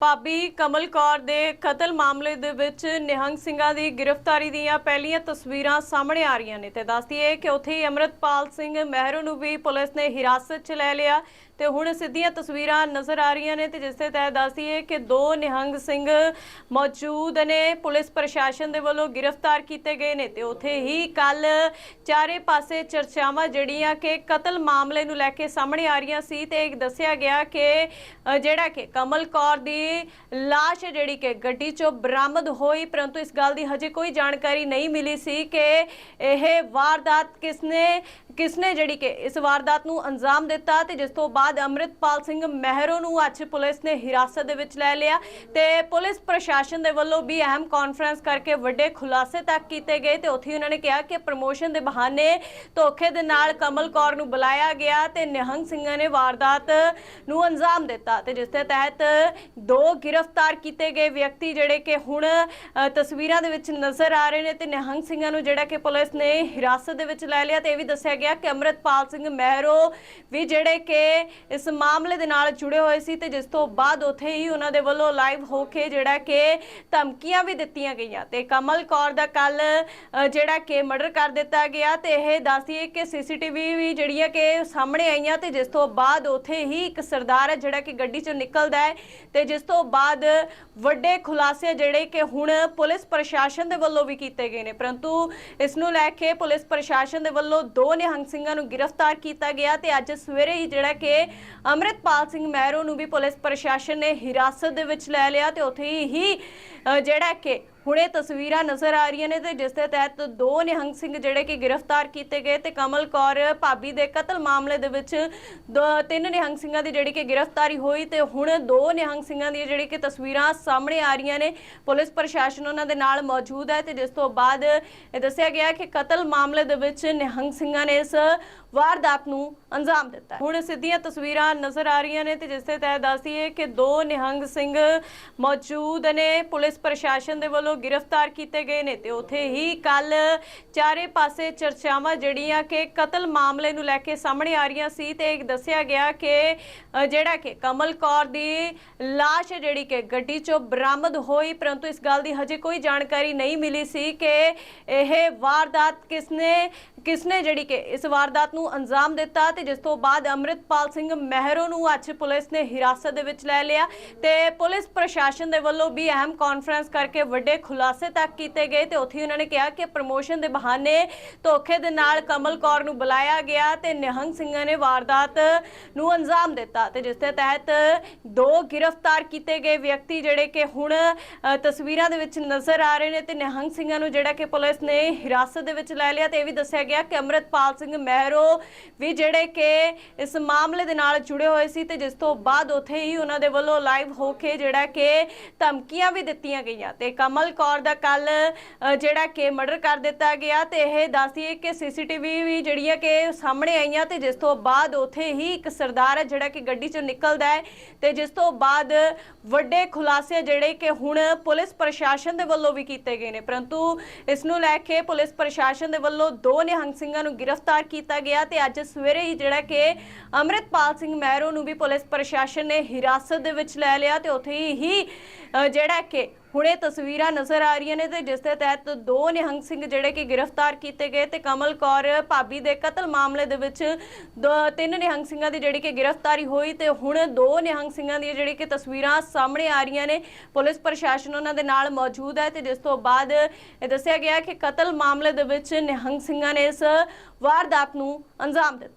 ਭਾਬੀ ਕਮਲ ਕੌਰ ਦੇ ਕਤਲ ਮਾਮਲੇ ਦੇ ਵਿੱਚ ਨਿਹੰਗ ਸਿੰਘਾਂ ਦੀ ਗ੍ਰਿਫਤਾਰੀ ਦੀਆਂ ਪਹਿਲੀਆਂ ਤਸਵੀਰਾਂ ਸਾਹਮਣੇ ਆ ਰਹੀਆਂ ਨੇ ਤੇ ਦੱਸਦੀ ਹੈ ਕਿ ਉੱਥੇ ਹੀ ਅਮਰਤਪਾਲ ਸਿੰਘ ਮਹਿਰੂ ਨੂੰ ਵੀ ਪੁਲਿਸ ਨੇ ਹਿਰਾਸਤ 'ਚ ਲੈ ਲਿਆ ਤੇ ਹੁਣ ਸਿੱਧੀਆਂ ਤਸਵੀਰਾਂ ਨਜ਼ਰ ਆ ਰਹੀਆਂ ਨੇ ਤੇ ਜਿਸ ਦੇ ਤਹਿਤ ਦੱਸਦੀ ਕਿ ਦੋ ਨਿਹੰਗ ਸਿੰਘ ਮੌਜੂਦ ਨੇ ਪੁਲਿਸ ਪ੍ਰਸ਼ਾਸਨ ਦੇ ਵੱਲੋਂ ਗ੍ਰਿਫਤਾਰ ਕੀਤੇ ਗਏ ਨੇ ਤੇ ਉੱਥੇ ਹੀ ਕੱਲ ਚਾਰੇ ਪਾਸੇ ਚਰਚਾਵਾਂ ਜਿਹੜੀਆਂ ਕਿ ਕਤਲ ਮਾਮਲੇ ਨੂੰ ਲੈ ਕੇ ਸਾਹਮਣੇ ਆ ਰਹੀਆਂ ਸੀ ਤੇ ਇੱਕ ਦੱਸਿਆ ਗਿਆ ਕਿ ਜਿਹੜਾ ਕਿ ਕਮਲ ਕੌਰ ਦੀ ਲਾਸ਼ ਜਿਹੜੀ ਕਿ ਗੱਡੀ ਚੋਂ ਬਰਾਮਦ ਹੋਈ, ਪਰੰਤੂ ਇਸ ਗੱਲ ਦੀ ਹਜੇ ਕੋਈ ਜਾਣਕਾਰੀ ਨਹੀਂ ਮਿਲੀ ਸੀ ਕਿ ਇਹ ਵਾਰਦਾਤ ਕਿਸਨੇ ਕਿਸਨੇ ਜਿਹੜੀ ਕਿ ਇਸ ਵਾਰਦਾਤ ਨੂੰ ਅੰਜਾਮ ਦਿੱਤਾ ਤੇ ਜਿਸ ਤੋਂ ਬਾਅਦ ਬਾਅਦ ਅੰਮ੍ਰਿਤਪਾਲ ਸਿੰਘ ਮਹਿਰੋ ਨੂੰ ਅੱਜ ਪੁਲਿਸ ਨੇ ਹਿਰਾਸਤ ਦੇ ਵਿੱਚ ਲੈ ਲਿਆ ਤੇ ਪੁਲਿਸ ਪ੍ਰਸ਼ਾਸਨ ਦੇ ਵੱਲੋਂ ਵੀ ਅਹਿਮ ਕਾਨਫਰੰਸ ਕਰਕੇ ਵੱਡੇ ਖੁਲਾਸੇ ਤੱਕ ਕੀਤੇ ਗਏ ਤੇ ਉੱਥੇ ਉਹਨਾਂ ਨੇ ਕਿਹਾ ਕਿ ਪ੍ਰਮੋਸ਼ਨ ਦੇ ਬਹਾਨੇ ਧੋਖੇ ਦੇ ਨਾਲ ਕਮਲ ਕੌਰ ਨੂੰ ਬੁਲਾਇਆ ਗਿਆ ਤੇ ਨਿਹੰਗ ਸਿੰਘਾਂ ਨੇ ਵਾਰਦਾਤ ਨੂੰ ਅੰਜਾਮ ਦਿੱਤਾ ਤੇ ਜਿਸ ਦੇ ਤਹਿਤ ਦੋ ਗ੍ਰਿਫਤਾਰ ਕੀਤੇ ਗਏ ਵਿਅਕਤੀ ਜਿਹੜੇ ਕਿ ਹੁਣ ਤਸਵੀਰਾਂ ਦੇ ਵਿੱਚ ਨਜ਼ਰ ਆ ਰਹੇ ਨੇ ਤੇ ਨਿਹੰਗ ਸਿੰਘਾਂ ਨੂੰ ਜਿਹੜਾ ਕਿ ਪੁਲਿਸ ਨੇ ਹਿਰਾਸਤ ਦੇ ਵਿੱਚ ਲੈ ਲਿਆ ਤੇ ਇਹ ਵੀ ਦੱਸਿਆ ਗਿਆ ਕਿ ਅੰਮ੍ਰਿਤਪਾਲ ਸਿੰਘ ਮਹਿਰੋ ਵੀ ਜਿਹੜੇ ਕਿ ਇਸ ਮਾਮਲੇ ਦੇ ਨਾਲ ਜੁੜੇ ਹੋਏ ਸੀ ਤੇ ਜਿਸ ਤੋਂ ਬਾਅਦ ਉੱਥੇ ਹੀ ਉਹਨਾਂ ਦੇ ਵੱਲੋਂ ਲਾਈਵ ਹੋ ਕੇ ਜਿਹੜਾ ਕਿ ਧਮਕੀਆਂ ਵੀ ਦਿੱਤੀਆਂ ਗਈਆਂ। ਤੇ ਕਮਲ ਕੌਰ ਦਾ ਕੱਲ ਜਿਹੜਾ ਕਿ ਮਰਡਰ ਕਰ ਦਿੱਤਾ ਗਿਆ ਤੇ ਇਹ ਦੱਸਦੀ ਹੈ ਕਿ ਸੀਸੀਟੀਵੀ ਵੀ ਜਿਹੜੀਆਂ ਕਿ ਸਾਹਮਣੇ ਆਈਆਂ ਤੇ ਜਿਸ ਤੋਂ ਬਾਅਦ ਉੱਥੇ ਹੀ ਇੱਕ ਸਰਦਾਰ ਹੈ ਜਿਹੜਾ ਕਿ ਗੱਡੀ ਚੋਂ ਨਿਕਲਦਾ ਹੈ ਤੇ ਜਿਸ ਤੋਂ ਬਾਅਦ ਵੱਡੇ ਖੁਲਾਸੇ ਜਿਹੜੇ ਕਿ ਹੁਣ ਪੁਲਿਸ ਪ੍ਰਸ਼ਾਸਨ ਦੇ ਵੱਲੋਂ ਵੀ ਕੀਤੇ ਗਏ ਨੇ। ਪਰੰਤੂ ਇਸ ਨੂੰ ਲੈ ਕੇ ਪੁਲਿਸ ਪ੍ਰਸ਼ਾਸਨ ਦੇ ਵੱਲੋਂ ਦੋ ਨਿਹੰਗ ਸਿੰਘਾਂ ਨੂੰ ਗ੍ਰਿਫਤਾਰ ਕੀਤਾ ਗਿਆ ਤੇ ਅੱਜ ਸਵੇਰੇ ਹੀ ਜਿਹੜਾ ਕਿ ਅੰਮ੍ਰਿਤਪਾਲ ਸਿੰਘ ਮਹਿਰੋ ਨੂੰ ਵੀ ਪੁਲਿਸ ਪ੍ਰਸ਼ਾਸਨ ਨੇ ਹਿਰਾਸਤ ਦੇ ਵਿੱਚ ਲੈ ਲਿਆ ਤੇ ਉੱਥੇ ਹੀ ਜਿਹੜਾ ਕਿ ਹੁਣ ਇਹ ਤਸਵੀਰਾਂ ਨਜ਼ਰ ਆ ਰਹੀਆਂ ਨੇ ਤੇ ਜਿਸ ਦੇ ਤਹਿਤ ਦੋ ਨਿਹੰਗ ਸਿੰਘ ਜਿਹੜੇ ਕਿ ਗ੍ਰਿਫਤਾਰ ਕੀਤੇ ਗਏ ਤੇ ਕਮਲ ਕੌਰ ਭਾਬੀ ਦੇ ਕਤਲ ਮਾਮਲੇ ਦੇ ਵਿੱਚ ਦੋ- ਤਿੰਨ ਨਿਹੰਗ ਸਿੰਘਾਂ ਦੀ ਜਿਹੜੀ ਕਿ ਗ੍ਰਿਫਤਾਰੀ ਹੋਈ ਤੇ ਹੁਣ ਦੋ ਨਿਹੰਗ ਸਿੰਘਾਂ ਦੀ ਜਿਹੜੀ ਕਿ ਤਸਵੀਰਾਂ ਸਾਹਮਣੇ ਆ ਰਹੀਆਂ ਨੇ। ਪੁਲਿਸ ਪ੍ਰਸ਼ਾਸਨ ਉਹਨਾਂ ਦੇ ਨਾਲ ਮੌਜੂਦ ਹੈ ਤੇ ਜਿਸ ਤੋਂ ਬਾਅਦ ਇਹ ਦੱਸਿਆ ਗਿਆ ਕਿ ਕਤਲ ਮਾਮਲੇ ਦੇ ਵਿੱਚ ਨਿਹੰਗ ਸਿੰਘਾਂ ਨੇ ਇਸ ਵਾਰਦਾਤ ਨੂੰ ਅੰਜਾਮ ਦਿੱਤਾ ਹੁਣ ਸਿੱਧੀਆਂ ਤਸਵੀਰਾਂ ਨਜ਼ਰ ਆ ਰਹੀਆਂ ਨੇ ਤੇ ਜਿਸ ਦੇ ਤਹਿਤ ਦੱਸਦੀ ਕਿ ਦੋ ਨਿਹੰਗ ਸਿੰਘ ਮੌਜੂਦ ਨੇ। ਪੁਲਿਸ ਪ੍ਰਸ਼ਾਸਨ ਦੇ ਵੱਲੋਂ ਗ੍ਰਿਫਤਾਰ ਕੀਤੇ ਗਏ ਨੇ ਤੇ ਉੱਥੇ ਹੀ ਕੱਲ ਚਾਰੇ ਪਾਸੇ ਚਰਚਾਵਾਂ ਜਿਹੜੀਆਂ ਕਿ ਕਤਲ ਮਾਮਲੇ ਨੂੰ ਲੈ ਕੇ ਸਾਹਮਣੇ ਆ ਰਹੀਆਂ ਸੀ ਤੇ ਇੱਕ ਦੱਸਿਆ ਗਿਆ ਕਿ ਜਿਹੜਾ ਕਿ ਕਮਲ ਕੌਰ ਦੀ ਲਾਸ਼ ਜਿਹੜੀ ਕਿ ਗੱਡੀ ਚੋਂ ਬਰਾਮਦ ਹੋਈ, ਪਰੰਤੂ ਇਸ ਗੱਲ ਦੀ ਹਜੇ ਕੋਈ ਜਾਣਕਾਰੀ ਨਹੀਂ ਮਿਲੀ ਸੀ ਕਿ ਇਹ ਵਾਰਦਾਤ ਕਿਸਨੇ ਕਿਸਨੇ ਜਿਹੜੀ ਕਿ ਇਸ ਵਾਰਦਾਤ ਨੂੰ ਅੰਜਾਮ ਦਿੱਤਾ ਤੇ ਜਿਸ ਤੋਂ ਬਾਅਦ ਅੰਮ੍ਰਿਤਪਾਲ ਸਿੰਘ ਮਹਿਰੋ ਨੂੰ ਅੱਜ ਪੁਲਿਸ ਨੇ ਹਿਰਾਸਤ ਦੇ ਵਿੱਚ ਲੈ ਲਿਆ ਤੇ ਪੁਲਿਸ ਪ੍ਰਸ਼ਾਸਨ ਦੇ ਵੱਲੋਂ ਵੀ ਅਹਿਮ ਕਾਨਫਰੰਸ ਕਰਕੇ ਵੱਡੇ ਖੁਲਾਸੇ ਤੱਕ ਕੀਤੇ ਗਏ ਤੇ ਉੱਥੇ ਹੀ ਉਹਨਾਂ ਨੇ ਕਿਹਾ ਕਿ ਪ੍ਰਮੋਸ਼ਨ ਦੇ ਬਹਾਨੇ ਧੋਖੇ ਦੇ ਨਾਲ ਕਮਲ ਕੌਰ ਨੂੰ ਬੁਲਾਇਆ ਗਿਆ ਤੇ ਨਿਹੰਗ ਸਿੰਘਾਂ ਨੇ ਵਾਰਦਾਤ ਨੂੰ ਅੰਜਾਮ ਦਿੱਤਾ ਤੇ ਜਿਸ ਦੇ ਤਹਿਤ ਦੋ ਗ੍ਰਿਫਤਾਰ ਕੀਤੇ ਗਏ ਵਿਅਕਤੀ ਜਿਹੜੇ ਕਿ ਹੁਣ ਤਸਵੀਰਾਂ ਦੇ ਵਿੱਚ ਨਜ਼ਰ ਆ ਰਹੇ ਨੇ ਤੇ ਨਿਹੰਗ ਸਿੰਘਾਂ ਨੂੰ ਜਿਹੜਾ ਕਿ ਪੁਲਿਸ ਨੇ ਹਿਰਾਸਤ ਦੇ ਵਿੱਚ ਲੈ ਲਿਆ ਤੇ ਇਹ ਵੀ ਦੱਸਿਆ ਗਿਆ ਕਿ ਅੰਮ੍ਰਿਤਪਾਲ ਸਿੰਘ ਮਹਿਰੋ ਵੀ ਜਿਹੜੇ ਕਿ ਇਸ ਮਾਮਲੇ ਦੇ ਨਾਲ ਜੁੜੇ ਹੋਏ ਸੀ ਤੇ ਜਿਸ ਤੋਂ ਬਾਅਦ ਉੱਥੇ ਹੀ ਉਹਨਾਂ ਦੇ ਵੱਲੋਂ ਲਾਈਵ ਹੋ ਕੇ ਜਿਹੜਾ ਕਿ ਧਮਕੀਆਂ ਵੀ ਦਿੱਤੀਆਂ ਗਈਆਂ। ਤੇ ਕਮਲ ਕੌਰ ਦਾ ਕੱਲ ਜਿਹੜਾ ਕਿ ਮਰਡਰ ਕਰ ਦਿੱਤਾ ਗਿਆ ਤੇ ਇਹ ਦੱਸਦੀ ਕਿ ਸੀਸੀਟੀਵੀ ਵੀ ਜਿਹੜੀਆਂ ਕਿ ਸਾਹਮਣੇ ਆਈਆਂ ਤੇ ਜਿਸ ਤੋਂ ਬਾਅਦ ਉੱਥੇ ਹੀ ਇੱਕ ਸਰਦਾਰ ਹੈ ਜਿਹੜਾ ਕਿ ਗੱਡੀ ਚੋਂ ਨਿਕਲਦਾ ਹੈ ਤੇ ਜਿਸ ਤੋਂ ਬਾਅਦ ਵੱਡੇ ਖੁਲਾਸੇ ਜਿਹੜੇ ਕਿ ਹੁਣ ਪੁਲਿਸ ਪ੍ਰਸ਼ਾਸਨ ਦੇ ਵੱਲੋਂ ਵੀ ਕੀਤੇ ਗਏ ਨੇ। ਪਰੰਤੂ ਇਸ ਨੂੰ ਲੈ ਕੇ ਪੁਲਿਸ ਪ੍ਰਸ਼ਾਸਨ ਦੇ ਵੱਲੋਂ ਦੋ ਨਿਹੰਗ ਸਿੰਘਾਂ ਨੂੰ ਗ੍ਰਿਫਤਾਰ ਕੀਤਾ ਗਿਆ ਤੇ ਅੱਜ ਸਵੇਰੇ ਹੀ ਜਿਹੜਾ ਕਿ ਅੰਮ੍ਰਿਤਪਾਲ ਸਿੰਘ ਮਹਿਰੋ ਨੂੰ ਵੀ ਪੁਲਿਸ ਪ੍ਰਸ਼ਾਸਨ ਨੇ ਹਿਰਾਸਤ ਦੇ ਵਿੱਚ ਲੈ ਲਿਆ ਤੇ ਉੱਥੇ ਹੀ ਜਿਹੜਾ ਕਿ ਹੁਣ ਇਹ ਤਸਵੀਰਾਂ ਨਜ਼ਰ ਆ ਰਹੀਆਂ ਨੇ ਤੇ ਜਿਸ ਦੇ ਤਹਿਤ ਦੋ ਨਿਹੰਗ ਸਿੰਘ ਜਿਹੜੇ ਕਿ ਗ੍ਰਿਫਤਾਰ ਕੀਤੇ ਗਏ ਤੇ ਕਮਲ ਕੌਰ ਭਾਬੀ ਦੇ ਕਤਲ ਮਾਮਲੇ ਦੇ ਵਿੱਚ ਦੋ- ਤਿੰਨ ਨਿਹੰਗ ਸਿੰਘਾਂ ਦੀ ਜਿਹੜੀ ਕਿ ਗ੍ਰਿਫਤਾਰੀ ਹੋਈ ਤੇ ਹੁਣ ਦੋ ਨਿਹੰਗ ਸਿੰਘਾਂ ਦੀ ਜਿਹੜੀ ਕਿ ਤਸਵੀਰਾਂ ਸਾਹਮਣੇ ਆ ਰਹੀਆਂ ਨੇ। ਪੁਲਿਸ ਪ੍ਰਸ਼ਾਸਨ ਉਹਨਾਂ ਦੇ ਨਾਲ ਮੌਜੂਦ ਹੈ ਤੇ ਜਿਸ ਤੋਂ ਬਾਅਦ ਇਹ ਦੱਸਿਆ ਗਿਆ ਕਿ ਕਤਲ ਮਾਮਲੇ ਦੇ ਵਿੱਚ ਨਿਹੰਗ ਸਿੰਘਾਂ ਨੇ ਇਸ ਵਾਰਦਾਤ ਨੂੰ ਅੰਜਾਮ ਦਿੱਤਾ।